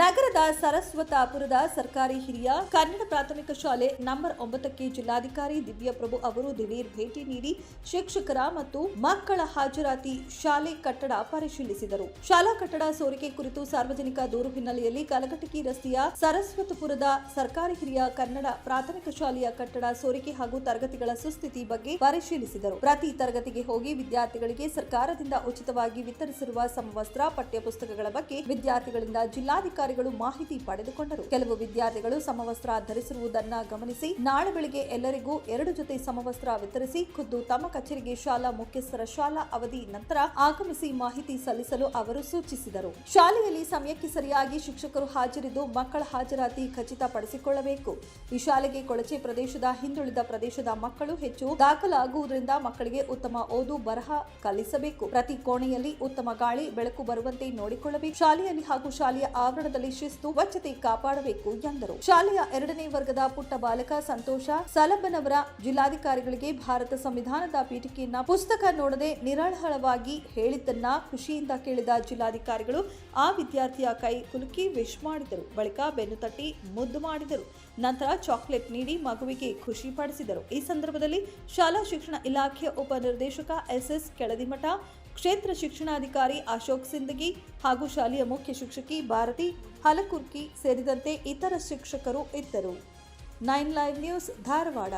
ನಗರದ ಸರಸ್ವತಾಪುರದ ಸರ್ಕಾರಿ ಹಿರಿಯ ಕನ್ನಡ ಪ್ರಾಥಮಿಕ ಶಾಲೆ ನಂಬರ್ ಒಂಬತ್ತಕ್ಕೆ ಜಿಲ್ಲಾಧಿಕಾರಿ ದಿವ್ಯಪ್ರಭು ಅವರು ದಿಢೀರ್ ಭೇಟಿ ನೀಡಿ ಶಿಕ್ಷಕರ ಮತ್ತು ಮಕ್ಕಳ ಹಾಜರಾತಿ ಶಾಲೆ ಕಟ್ಟಡ ಪರಿಶೀಲಿಸಿದರು. ಶಾಲಾ ಕಟ್ಟಡ ಸೋರಿಕೆ ಕುರಿತು ಸಾರ್ವಜನಿಕ ದೂರು ಹಿನ್ನೆಲೆಯಲ್ಲಿ ಕಲಘಟಕಿ ರಸ್ತೆಯ ಸರಸ್ವತಪುರದ ಸರ್ಕಾರಿ ಹಿರಿಯ ಕನ್ನಡ ಪ್ರಾಥಮಿಕ ಶಾಲೆಯ ಕಟ್ಟಡ ಸೋರಿಕೆ ಹಾಗೂ ತರಗತಿಗಳ ಸುಸ್ಥಿತಿ ಬಗ್ಗೆ ಪರಿಶೀಲಿಸಿದರು. ಪ್ರತಿ ತರಗತಿಗೆ ಹೋಗಿ ವಿದ್ಯಾರ್ಥಿಗಳಿಗೆ ಸರ್ಕಾರದಿಂದ ಉಚಿತವಾಗಿ ವಿತರಿಸಿರುವ ಸಮವಸ್ತ್ರ, ಪಠ್ಯಪುಸ್ತಕಗಳ ಬಗ್ಗೆ ವಿದ್ಯಾರ್ಥಿಗಳಿಂದ ಜಿಲ್ಲಾಧಿಕಾರಿಗಳು ಮಾಹಿತಿ ಪಡೆದುಕೊಂಡರು. ಕೆಲವು ವಿದ್ಯಾರ್ಥಿಗಳು ಸಮವಸ್ತ್ರ ಧರಿಸಿರುವುದನ್ನ ಗಮನಿಸಿ, ನಾಳೆ ಬೆಳಿಗ್ಗೆ ಎಲ್ಲರಿಗೂ ಎರಡು ಜೊತೆ ಸಮವಸ್ತ್ರ ವಿತರಿಸಿ, ಖುದ್ದು ತಮ್ಮ ಕಚೇರಿಗೆ ಶಾಲಾ ಮುಖ್ಯಸ್ಥರ ಶಾಲಾ ಅವಧಿ ನಂತರ ಆಗಮಿಸಿ ಮಾಹಿತಿ ಸಲ್ಲಿಸಲು ಅವರು ಸೂಚಿಸಿದರು. ಶಾಲೆಯಲ್ಲಿ ಸಮಯಕ್ಕೆ ಸರಿಯಾಗಿ ಶಿಕ್ಷಕರು ಹಾಜರಿದ್ದು ಮಕ್ಕಳ ಹಾಜರಾತಿ ಖಚಿತಪಡಿಸಿಕೊಳ್ಳಬೇಕು. ಈ ಶಾಲೆಗೆ ಕೊಳಚೆ ಪ್ರದೇಶದ ಹಿಂದುಳಿದ ಪ್ರದೇಶದ ಮಕ್ಕಳು ಹೆಚ್ಚು ದಾಖಲಾಗುವುದರಿಂದ ಮಕ್ಕಳಿಗೆ ಉತ್ತಮ ಓದು ಬರಹ ಕಲಿಸಬೇಕು. ಪ್ರತಿ ಕೋಣೆಯಲ್ಲಿ ಉತ್ತಮ ಗಾಳಿ, ಬೆಳಕು ಬರುವಂತೆ ನೋಡಿಕೊಳ್ಳಬೇಕು. ಶಾಲೆಯಲ್ಲಿ ಹಾಗೂ ಶಾಲೆಯ ಆವರಣದಲ್ಲಿ ಶಿಸ್ತು, ಸ್ವಚ್ಛತೆ ಕಾಪಾಡಬೇಕು ಎಂದರು. ಶಾಲೆಯ ಎರಡನೇ ವರ್ಗದ ಪುಟ್ಟ ಬಾಲಕ ಸಂತೋಷ ಸಲಬನವರ ಜಿಲ್ಲಾಧಿಕಾರಿಗಳಿಗೆ ಭಾರತ ಸಂವಿಧಾನದ ಪೀಠಿಕೆಯನ್ನ ಪುಸ್ತಕ ನೋಡದೆ ನಿರಳಹಳವಾಗಿ ಹೇಳಿದ್ದನ್ನ ಖುಷಿಯಿಂದ ಕೇಳಿದ ಜಿಲ್ಲಾಧಿಕಾರಿಗಳು ಆ ವಿದ್ಯಾರ್ಥಿಯ ಕೈ ಕುಲುಕಿ ವಿಶ್ ಮಾಡಿದರು. ಬಳಿಕ ಬೆನ್ನು ತಟ್ಟಿ ಮುದ್ದು ಮಾಡಿದರು. ನಂತರ ಚಾಕ್ಲೇಟ್ ನೀಡಿ ಮಗುವಿಗೆ ಖುಷಿ ಪಡಿಸಿದರು. ಈ ಸಂದರ್ಭದಲ್ಲಿ ಶಾಲಾ ಶಿಕ್ಷಣ ಇಲಾಖೆಯ ಉಪನಿರ್ದೇಶಕ ಎಸ್ಎಸ್ ಕೆಳದಿಮಠ ಕ್ಷೇತ್ರ ಶಿಕ್ಷಣಾಧಿಕಾರಿ ಅಶೋಕ್ ಸಿಂದಗಿ ಹಾಗೂ ಶಾಲೆಯ ಮುಖ್ಯ ಶಿಕ್ಷಕಿ ಭಾರತಿ ಹಲಕುರ್ಕಿ ಸೇರಿದಂತೆ ಇತರ ಶಿಕ್ಷಕರು ಇದ್ದರು. Nine live news Dharwad.